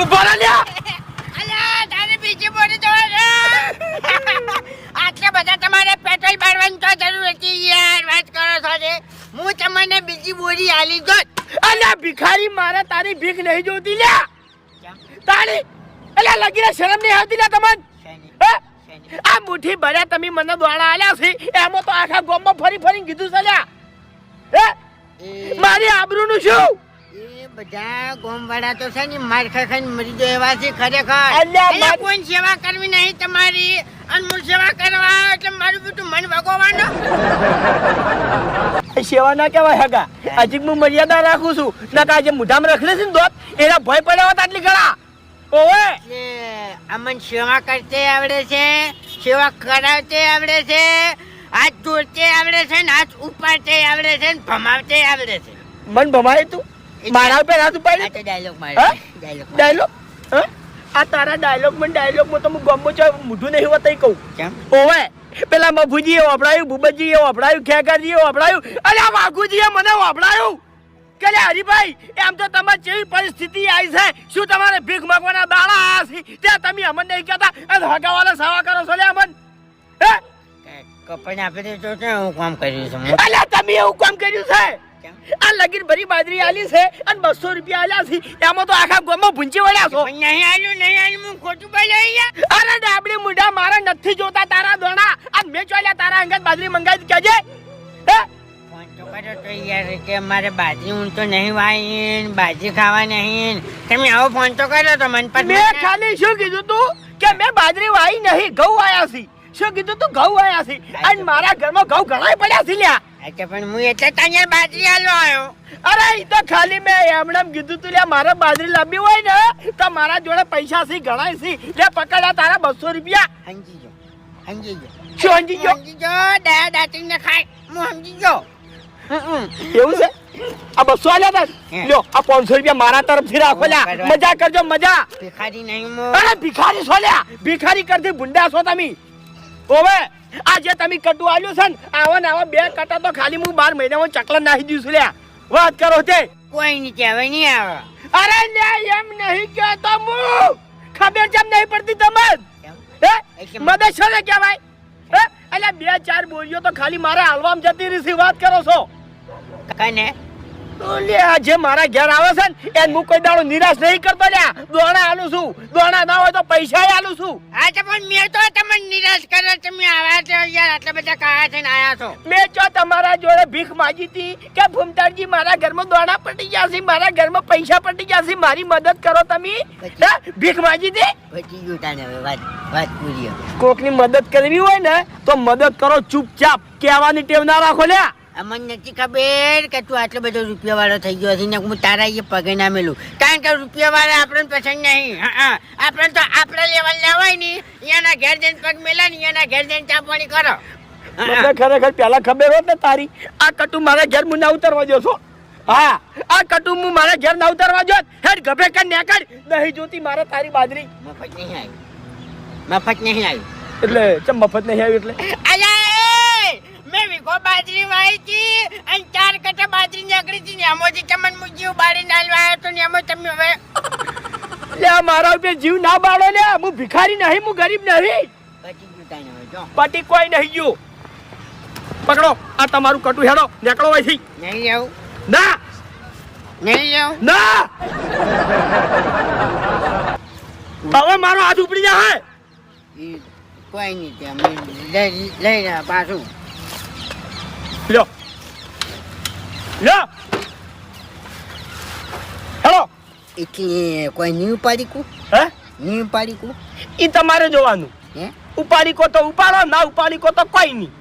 ઊભા રહો લ્યા. અલ્યા તારે બીજી બોરી તો આટલા બધા તમારે પેટ્રોલ બાળવાની તો જરૂર હતી યાર વાત કરો છો ને હું તમને બીજી બોરી આલી દોત અલ્યા ભિખારી મારે તારી ભીખ નહીં જોતી લ્યા. તારી અલ્યા લગીને શરમ નહીં આવતી લ્યા તમને? આ મુઠ્ઠી ભર્યા તમે મને દોડા આલ્યા છે. એમાં તો આખા ગોમમાં ફરી ફરી કીધું છે લ્યા. મારી આબરૂનું શું? એ બધા ગોમવાળા તો છે ને માર ખાઈને મરી જાય એવા છે ખરેખર. અલ્યા, અલ્યા, કોઈ સેવા કરવી નહીં તમારી અને સેવા કરવા એટલે મારું બધું મન ભગવવાનું સેવા ના કહેવાય હગા. હજી હું મર્યાદા રાખું છું. નકા આજે મુઢામાં રખડે છે ને દોત એના ભય પડ્યા હોત આટલી ઘણા ઓવે! અમન સેવા કરતે આવડે છે સેવા કરાવતે આવડે છે હાથ જોડતે આવડે છે ને હાથ ઉપાડતે આવડે છે ને ભમાવતે આવડે છે. મન ભમાય તું? મારા ઉપર હાથ ઉપાડી તો ડાયલોગ? મારે. ડાયલોગ ડાયલોગ આ તારા ડાયલોગમાં ડાયલોગમાં તો હું ગમો છો મૂઠું નહીં હોત કહું. કેમ? ઓવે પેલા મફુજીએ વપરાયું ભૂપતજીએ વપરાયું ખેકરજીએ વપરાયું અરે આ વાઘુજીએ મને વપરાયું. કે હરિભાઈ એમ તો તમારી જેવી પરિસ્થિતિ આવી છે. શું તમારે ભીખ માગવાના દાડા આ છે? ત્યાં તમે અમને નહીં કહેતા અને હગાવાના સાવા કરો છો લે અમન. હે? કપડ આપે તો હું કામ કર્યું છું? અલ્યા તમે એવું કામ કર્યું છે? આ લગીર ભરી બાજરી આલી છે અને બસો રૂપિયા આલ્યા છે. એમાં તો આખા ગામમાં ભૂંચી વળ્યા છો. નહીં આલ્યું નહીં આલ્યું હું ખોટું અહીંયા? અરે ડાબડી મુઢા મારા નથી જોતા તારા દોણા. આ મેં ચોલ્યા તારા અંગત બાજરી મંગાવી કેજે હે? ફોન તો કર્યો તો યાર કે મારે બાજરી હું તો નહીં વાઈ બાજી ખાવા નહીં. તમે આવો ફોન તો કર્યો તો મન પર મેં ખાલી શું કીધું તું કે મેં બાજરી વાઈ નહીં ઘઉં વાયા છે. શું કીધું તું? ઘઉં વાયા છે. અને મારા ઘરમાં ઘઉં ઘણા પડ્યા છે લ્યા. પણ હું એટલે તને બાજી આલવા આવ્યો. અરે તો ખાલી મેં એમણે કીધું તું લે મારે બાજરી લાંબી હોય ને તો મારા જોડે પૈસા છે ઘણા સી લે પકડા તારા બસો રૂપિયા. સમજી જો સમજી જો શું સમજી સમજી જો દયા દાટીને ખાય. હું સમજી ગયો. એવું છે? આ બસો આલ્યા તા. લ્યો આ પાંચસો રૂપિયા મારા તરફથી રાખો લ્યા. મજા કરજો મજા. ભિખારી નહીં અરે ભિખારી છો લ્યા. ભિખારી કરતી ભૂંડા છો તમે. ઓવે આ જે તમે કટુ આલ્યું છે ને આવા ને આવા બે કટા તો ખાલી હું બાર મહિનામાં ચકલા નાખી દઉં છું લ્યા. વાત કરો તે. કોઈ નહીં કહેવાય નહીં આવે. અરે લે એમ નહીં કહેતો હું. ખબર જેમ નહીં પડતી તમે હે? મદદ છો ને કહેવાય? હે? એટલે બે ચાર બોલીઓ તો ખાલી મારે હાલવામાં જતી રહી છે વાત કરો છો. કઈ લે જે મારા ઘેર આવે છે ને એને હું કોઈ દાડો નિરાશ નહીં કરતો લ્યા. દોણા આલું છું. દોણા ના હોય તો પૈસા આલું છું. હા તો પણ મેં તો તમને નિરાશ કર્યો તમે આવ્યા છો યાર આટલા બધા કાયા થઈને આવ્યા છો. મેં જો તમારા જોડે ભીખ માગી હતી કે ભૂમતાજી મારા ઘરમાં દોણા પટી ગયા છે મારા ઘરમાં પૈસા પટી ગયા છે મારી મદદ કરો તમે. ભીખ માગી હતી? પછી તાને હવે વાત વાત પૂરી કોકની મદદ કરવી હોય ને તો મદદ કરો ચૂપચાપ. કહેવાની ટેવ ના રાખો લ્યા. અમને નથી ખબર કે તું આટલો બધો રૂપિયા વાળો થઈ ગયો છે ને હું તારા એ પગે ના મેલું. કારણ કે રૂપિયા વાળા આપણને પસંદ નહીં. હા. આપણે તો આપણા લેવલ ના હોય ને. અહીંયાના ઘેર જઈને પગ મેલા ને એના ઘેર જઈને ચાપણી કરો. ખરેખર પેલા ખબર હોત ને તારી આ કટુ મારા ઘેર મુના ના ઉતરવા જો છો. હા આ કટુ હું મારા ઘેર ના ઉતરવા જોત હેડ ગભે કર નેકળ નહીં જોતી મારે તારી બાજરી. મફત નહીં આવી. મફત નહીં આવ્યું એટલે ચમ મફત નહીં આવી એટલે? એ! મેં વીઘો બાજરી વાવી અને ચાર કટા બાજરી નીકળી હતી ને એમાંથી તમને હું જીવ બાળી નાલવા આવ્યો તો ને એમાં તમે હવે લે મારા ઉપર જીવ ના બાળો લે હું ભિખારી નહીં હું ગરીબ નહીં. પટી કોઈ નહીં ગયું. પકડો આ તમારું કટુ હેડો નીકળો અહીંથી. નહીં જાઉં. ના. નહીં જાઉં. ના. હવે મારો હાથ ઉપડી જાય કોઈ નહીં લઈ પાછું. લ્યો. લ્યો. હેલો. એટલે કોઈ નહીં ઉપાડી કુ હે? નહીં ઉપાડી કુ ઈ તમારે જોવાનું. હે? ઉપાડી કો તો ઉપાડો ના ઉપાડી કો તો કોઈ નહીં.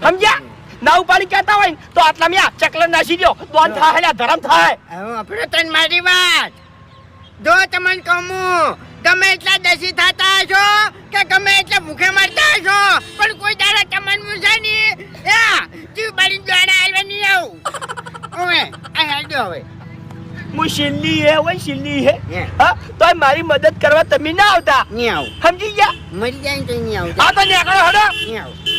સમજ્યા? ના ઉપાડી કહેતા હોય ને તો આટલા મ્યા ચકલન નાસી દો દોન થાય ધરમ થાય. હવે આપણે તન મારી વાત. જો તમને કહું તમે ગમે એટલા દસી થતા છો કે ગમે એટલા ભૂખે મરતા હશો પણ કોઈ દાડા તમને મૂંઝે નહીં યા જીવ બાળી દ્વારા આવવા નહીં આવું ઓવે આ હેડો હવે હું શિલ્લી હે હોય શિલ્લી હે? હે. તો મારી મદદ કરવા તમે ના આવતા. નહીં આવ. સમજી ગયા? મરી જાય તો નહીં આવું. આ તો નીકળો હડો. નહીં આવું.